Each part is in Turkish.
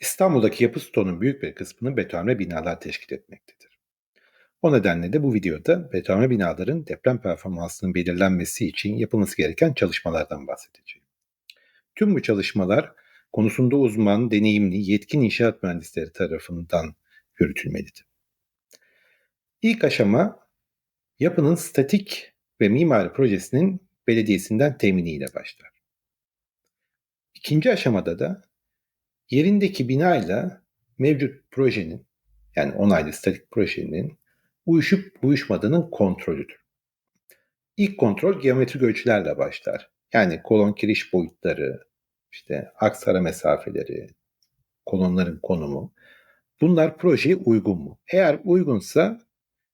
İstanbul'daki yapı stoğunun büyük bir kısmını betonarme binalar teşkil etmektedir. O nedenle de bu videoda betonarme binaların deprem performansının belirlenmesi için yapılması gereken çalışmalardan bahsedeceğim. Tüm bu çalışmalar konusunda uzman, deneyimli, yetkin inşaat mühendisleri tarafından yürütülmelidir. İlk aşama yapının statik ve mimari projesinin belediyesinden teminiyle başlar. İkinci aşamada da yerindeki binayla mevcut projenin yani onaylı statik projenin uyuşup uyuşmadığının kontrolüdür. İlk kontrol geometrik ölçülerle başlar. Yani kolon kiriş boyutları, işte aksara mesafeleri, kolonların konumu. Bunlar projeye uygun mu? Eğer uygunsa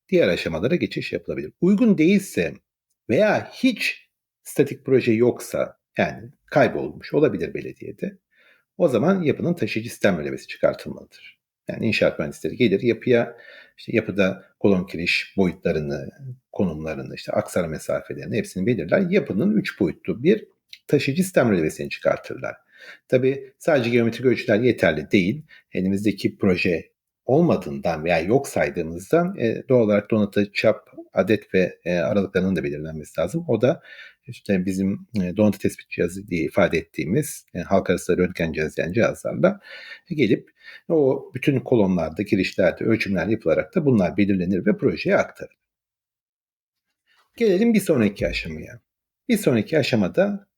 diğer aşamalara geçiş yapılabilir. Uygun değilse veya hiç statik proje yoksa yani kaybolmuş olabilir belediyede. O zaman yapının taşıyıcı sistem ödemesi çıkartılmalıdır. Yani inşaat mühendisleri gelir yapıya işte yapıda kolon kiriş boyutlarını, konumlarını, işte aksara mesafelerini hepsini belirler. Yapının üç boyutlu bir taşıyıcı sistem rölevesini çıkartırlar. Tabi sadece geometrik ölçüler yeterli değil. Elimizdeki proje olmadığından veya yok saydığımızdan e, doğal olarak donatı, çap, adet ve e, aralıklarının da belirlenmesi lazım. O da işte bizim e, donatı tespit cihazı diye ifade ettiğimiz e, halk arası röntgen cihazı yani cihazlarla gelip o bütün kolonlarda, girişlerde ölçümler yapılarak da bunlar belirlenir ve projeye aktarılır. Gelelim bir sonraki aşamaya. Bir sonraki aşamada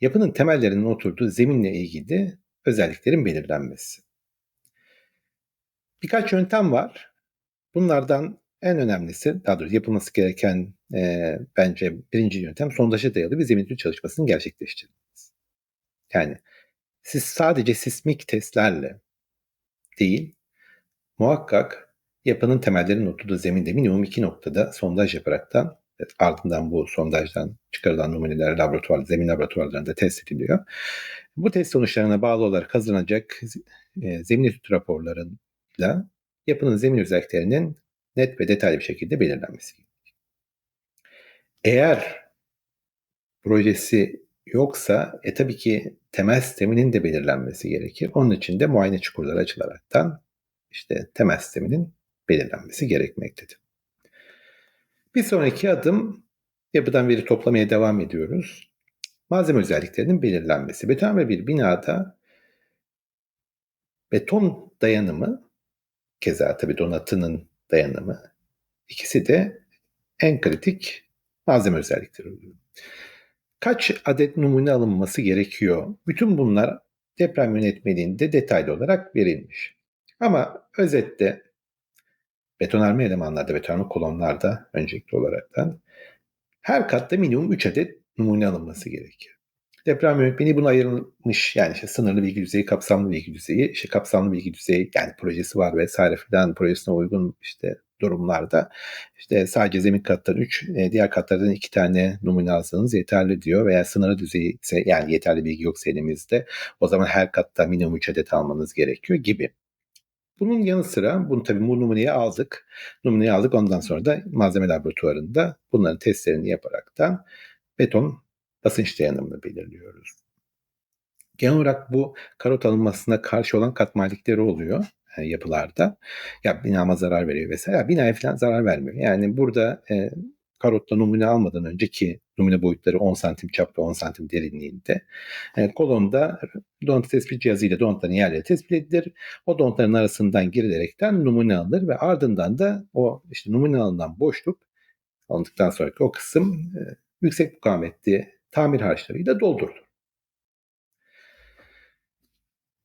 yapının temellerinin oturduğu zeminle ilgili özelliklerin belirlenmesi. Birkaç yöntem var. Bunlardan en önemlisi, daha doğrusu yapılması gereken e, bence birinci yöntem sondaja dayalı bir zemin çalışmasının gerçekleştirilmesi. Yani siz sadece sismik testlerle değil, muhakkak yapının temellerinin oturduğu zeminde minimum iki noktada sondaj yaparaktan ardından bu sondajdan çıkarılan numuneler laboratuvar, zemin laboratuvarlarında test ediliyor. Bu test sonuçlarına bağlı olarak hazırlanacak e, zemin etüt raporlarıyla yapının zemin özelliklerinin net ve detaylı bir şekilde belirlenmesi gerekir. Eğer projesi yoksa e tabii ki temel sisteminin de belirlenmesi gerekir. Onun için de muayene çukurları açılaraktan işte temel sisteminin belirlenmesi gerekmektedir. Bir sonraki adım yapıdan veri toplamaya devam ediyoruz. Malzeme özelliklerinin belirlenmesi. Beton ve bir binada beton dayanımı keza tabii donatının dayanımı ikisi de en kritik malzeme özellikleri oluyor. Kaç adet numune alınması gerekiyor? Bütün bunlar deprem yönetmeliğinde detaylı olarak verilmiş. Ama özette betonarme elemanlarda, betonarme kolonlarda öncelikli olaraktan her katta minimum 3 adet numune alınması gerekiyor. Deprem yönetmeni bunu ayırmış. Yani işte sınırlı bilgi düzeyi, kapsamlı bilgi düzeyi, işte kapsamlı bilgi düzeyi yani projesi var vesaire filan projesine uygun işte durumlarda işte sadece zemin kattan 3, e, diğer katlardan 2 tane numune alsanız yeterli diyor veya sınırlı düzeyi ise yani yeterli bilgi yoksa elimizde o zaman her katta minimum 3 adet almanız gerekiyor gibi. Bunun yanı sıra bunu tabii bu numuneyi aldık. Numuneyi aldık ondan sonra da malzeme laboratuvarında bunların testlerini yaparak da beton basınç dayanımını belirliyoruz. Genel olarak bu karot alınmasına karşı olan katmerlikleri oluyor e, yapılarda. Ya binama zarar veriyor vesaire. Ya, binaya falan zarar vermiyor. Yani burada e, karotla numune almadan önceki numune boyutları 10 santim çapta 10 santim derinliğinde. E, kolonda donatı tespit cihazıyla donatların yerleri tespit edilir. O donatların arasından girilerekten numune alınır ve ardından da o işte numune alınan boşluk alındıktan sonraki o kısım e, yüksek mukavemetli tamir harçlarıyla doldurulur.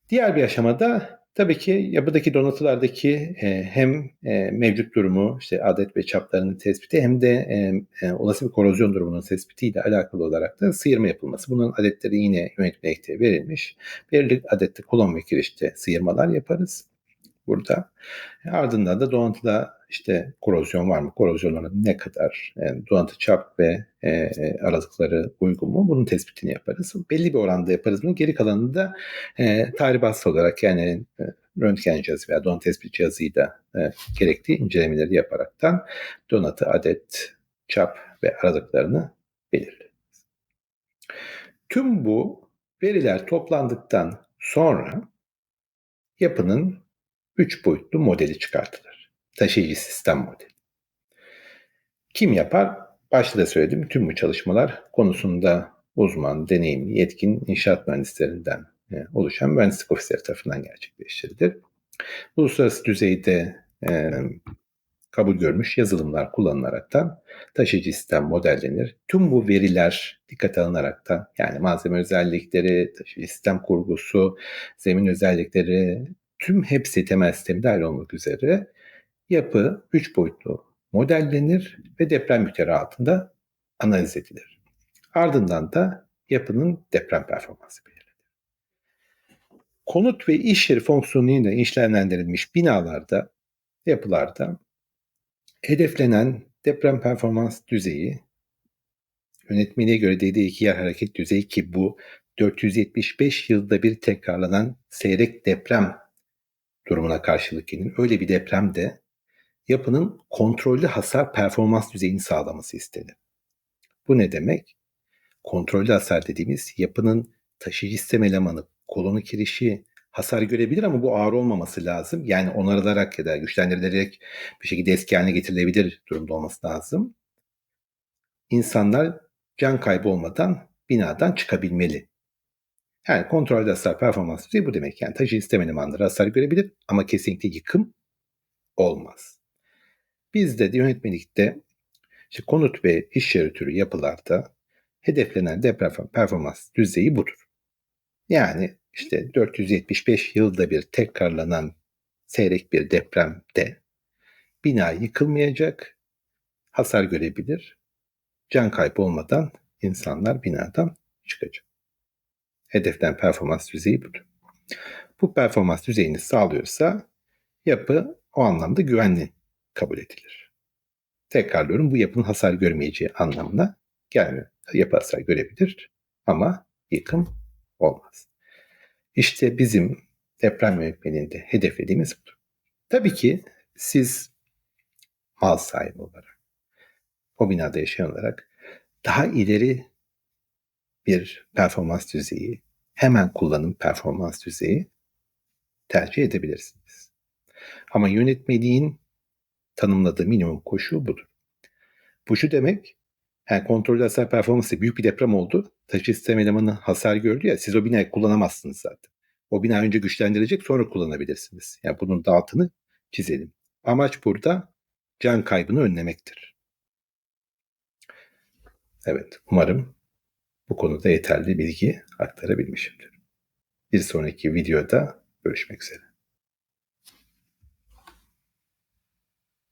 Diğer bir aşamada tabii ki yapıdaki donatılardaki e, hem e, mevcut durumu, işte adet ve çaplarının tespiti hem de e, e, olası bir korozyon durumunun tespitiyle alakalı olarak da sıyırma yapılması. Bunun adetleri yine yönetmelikte verilmiş. Belirli adette kolon ve kirişte sıyırmalar yaparız burada. Ardından da donatıda işte korozyon var mı? Korozyon ne kadar? Yani e, donatı çap ve e, e, aralıkları uygun mu? Bunun tespitini yaparız. Belli bir oranda yaparız bunu. Geri kalanını da e, tahribatsı olarak yani e, röntgen cihazı veya donatı tespit cihazıyla e, gerektiği incelemeleri yaparaktan donatı, adet, çap ve aralıklarını belirleriz. Tüm bu veriler toplandıktan sonra yapının 3 boyutlu modeli çıkartılır. Taşıyıcı sistem modeli. Kim yapar? Başta da söyledim. Tüm bu çalışmalar konusunda uzman, deneyimli, yetkin inşaat mühendislerinden e, oluşan mühendislik ofisleri tarafından gerçekleştirilir. Uluslararası düzeyde e, kabul görmüş yazılımlar kullanılaraktan taşıyıcı sistem modellenir. Tüm bu veriler dikkate alınaraktan yani malzeme özellikleri, taşıyıcı sistem kurgusu, zemin özellikleri tüm hepsi temel sistemi dahil olmak üzere yapı 3 boyutlu modellenir ve deprem yükleri altında analiz edilir. Ardından da yapının deprem performansı belirlenir. Konut ve iş yeri fonksiyonuyla işlemlendirilmiş binalarda, yapılarda hedeflenen deprem performans düzeyi yönetmeliğe göre DD2 yer hareket düzeyi ki bu 475 yılda bir tekrarlanan seyrek deprem durumuna karşılık gelir. Öyle bir depremde yapının kontrollü hasar performans düzeyini sağlaması istenir. Bu ne demek? Kontrollü hasar dediğimiz yapının taşıyıcı sistem elemanı, kolonu kirişi hasar görebilir ama bu ağır olmaması lazım. Yani onarılarak ya da güçlendirilerek bir şekilde eski haline getirilebilir durumda olması lazım. İnsanlar can kaybı olmadan binadan çıkabilmeli. Yani kontrollü hasar performans düzeyi bu demek. Yani taşıyıcı sistem elemanları hasar görebilir ama kesinlikle yıkım olmaz. Bizde de yönetmelikte işte konut ve iş yeri türü yapılarda hedeflenen deprem performans düzeyi budur. Yani işte 475 yılda bir tekrarlanan seyrek bir depremde bina yıkılmayacak, hasar görebilir, can kaybı olmadan insanlar binadan çıkacak. Hedeften performans düzeyi budur. Bu performans düzeyini sağlıyorsa yapı o anlamda güvenli kabul edilir. Tekrarlıyorum bu yapının hasar görmeyeceği anlamına gelmiyor. Yapı hasar görebilir ama yıkım olmaz. İşte bizim deprem yönetmeliğinde hedeflediğimiz budur. Tabii ki siz mal sahibi olarak, o binada yaşayan olarak daha ileri bir performans düzeyi, hemen kullanım performans düzeyi tercih edebilirsiniz. Ama yönetmeliğin tanımladığı minimum koşu budur. Bu şu demek, yani kontrollü hasar performansı büyük bir deprem oldu. Taşı sistem elemanı hasar gördü ya siz o binayı kullanamazsınız zaten. O bina önce güçlendirecek sonra kullanabilirsiniz. Yani bunun da altını çizelim. Amaç burada can kaybını önlemektir. Evet umarım bu konuda yeterli bilgi aktarabilmişimdir. Bir sonraki videoda görüşmek üzere.